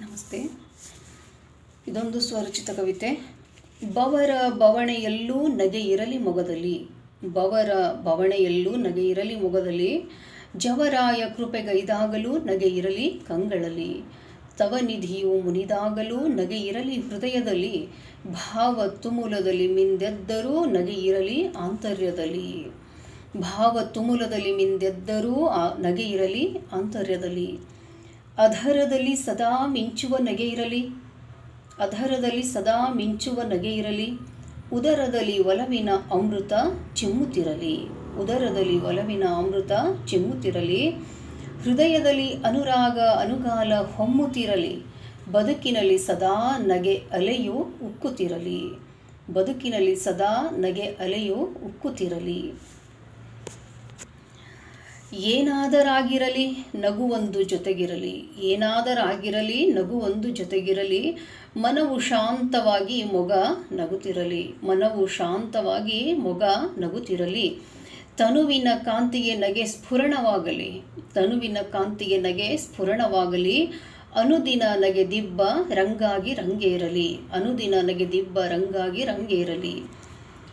ನಮಸ್ತೆ. ಇದೊಂದು ಸ್ವರಚಿತ ಕವಿತೆ. ಬವರ ಬವಣೆಯಲ್ಲೂ ನಗೆ ಇರಲಿ ಮೊಗದಲ್ಲಿ. ಬವರ ಬವಣೆಯಲ್ಲೂ ನಗೆ ಇರಲಿ ಮೊಗದಲ್ಲಿ. ಜವರಾಯ ಕೃಪೆಗೈದಾಗಲೂ ನಗೆ ಇರಲಿ ಕಂಗಳಲ್ಲಿ ತವನಿಧಿಯು ಮುನಿದಾಗಲೂ ನಗೆ ಇರಲಿ ಹೃದಯದಲ್ಲಿ. ಭಾವ ತುಮುಲದಲ್ಲಿ ಮಿಂದೆದ್ದರೂ ನಗೆ ಇರಲಿ ಆಂತರ್ಯದಲ್ಲಿ. ಭಾವ ತುಮುಲದಲ್ಲಿ ಮಿಂದೆದ್ದರೂ ನಗೆ ಇರಲಿ ಆಂತರ್ಯದಲ್ಲಿ. ಅಧರದಲ್ಲಿ ಸದಾ ಮಿಂಚುವ ನಗೆ ಇರಲಿ. ಅಧರದಲ್ಲಿ ಸದಾ ಮಿಂಚುವ ನಗೆ ಇರಲಿ. ಉದರದಲ್ಲಿ ಒಲವಿನ ಅಮೃತ ಚಿಮ್ಮುತ್ತಿರಲಿ. ಉದರದಲ್ಲಿ ಒಲವಿನ ಅಮೃತ ಚಿಮ್ಮುತ್ತಿರಲಿ. ಹೃದಯದಲ್ಲಿ ಅನುರಾಗ ಅನುಗಾಲ ಹೊಮ್ಮುತ್ತಿರಲಿ. ಬದುಕಿನಲ್ಲಿ ಸದಾ ನಗೆ ಅಲೆಯು ಉಕ್ಕುತ್ತಿರಲಿ. ಬದುಕಿನಲ್ಲಿ ಸದಾ ನಗೆ ಅಲೆಯು ಉಕ್ಕುತ್ತಿರಲಿ. ಏನಾದರಾಗಿರಲಿ, ನಗುವೊಂದು ಜೊತೆಗಿರಲಿ, ಏನಾದರಾಗಿರಲಿ, ನಗುವೊಂದು ಜೊತೆಗಿರಲಿ, ಮನವು ಶಾಂತವಾಗಿ ಮೊಗ ನಗುತ್ತಿರಲಿ, ಮನವು ಶಾಂತವಾಗಿ ಮೊಗ ನಗುತ್ತಿರಲಿ. ತನುವಿನ ಕಾಂತಿಗೆ ನಗೆ ಸ್ಫುರಣವಾಗಲಿ, ತನುವಿನ ಕಾಂತಿಗೆ ನಗೆ ಸ್ಫುರಣವಾಗಲಿ. ಅನುದಿನ ನಗೆ ದಿಬ್ಬ ರಂಗಾಗಿ ರಂಗೇರಲಿ, ಅನುದಿನ ನಗೆ ದಿಬ್ಬ ರಂಗಾಗಿ ರಂಗೇರಲಿ.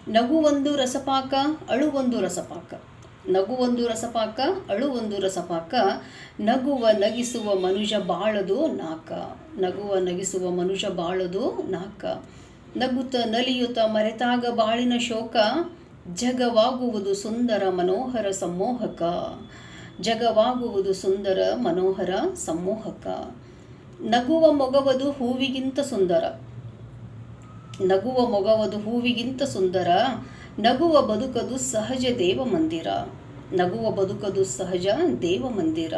ನಗುವೊಂದು ರಸಪಾಕ, ಅಳುವೊಂದು ರಸಪಾಕ. ನಗುವೊಂದು ರಸಪಾಕ ಅಳುವೊಂದು ರಸಪಾಕ. ನಗುವ, ನಗಿಸುವ ಮನುಷ್ಯ ಬಾಳದು ನಾಕ. ನಗುವ, ನಗಿಸುವ ಮನುಷ್ಯ ಬಾಳದು ನಾಕ. ನಗುತ್ತ, ನಲಿಯುತ್ತ, ಮರೆತಾಗ ಬಾಳಿನ ಶೋಕ. ಜಗವಾಗುವುದು ಸುಂದರ ಮನೋಹರ ಸಮ್ಮೋಹಕ ಜಗವಾಗುವುದು ಸುಂದರ ಮನೋಹರ ಸಮ್ಮೋಹಕ ನಗುವ ಮೊಗವದು ಹೂವಿಗಿಂತ ಸುಂದರ. ನಗುವ ಮೊಗವದು ಹೂವಿಗಿಂತ ಸುಂದರ. ನಗುವ ಬದುಕದು ಸಹಜ ದೇವ ಮಂದಿರ. ನಗುವ ಬದುಕದು ಸಹಜ ದೇವ ಮಂದಿರ.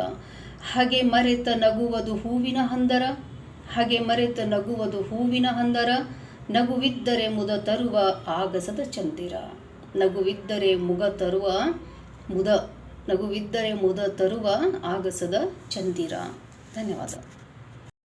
ಹಾಗೆ ಮರೆತ ನಗುವದು ಹೂವಿನ ಹಂದರ. ಹಾಗೆ ಮರೆತ ನಗುವದು ಹೂವಿನ ಹಂದರ. ನಗುವಿದ್ದರೆ ಮುದ ತರುವ ಆಗಸದ ಚಂದಿರ. ನಗುವಿದ್ದರೆ ಮುಗ ತರುವ ಮುದ. ನಗುವಿದ್ದರೆ ಮುದ ತರುವ ಆಗಸದ ಚಂದಿರ. ಧನ್ಯವಾದ.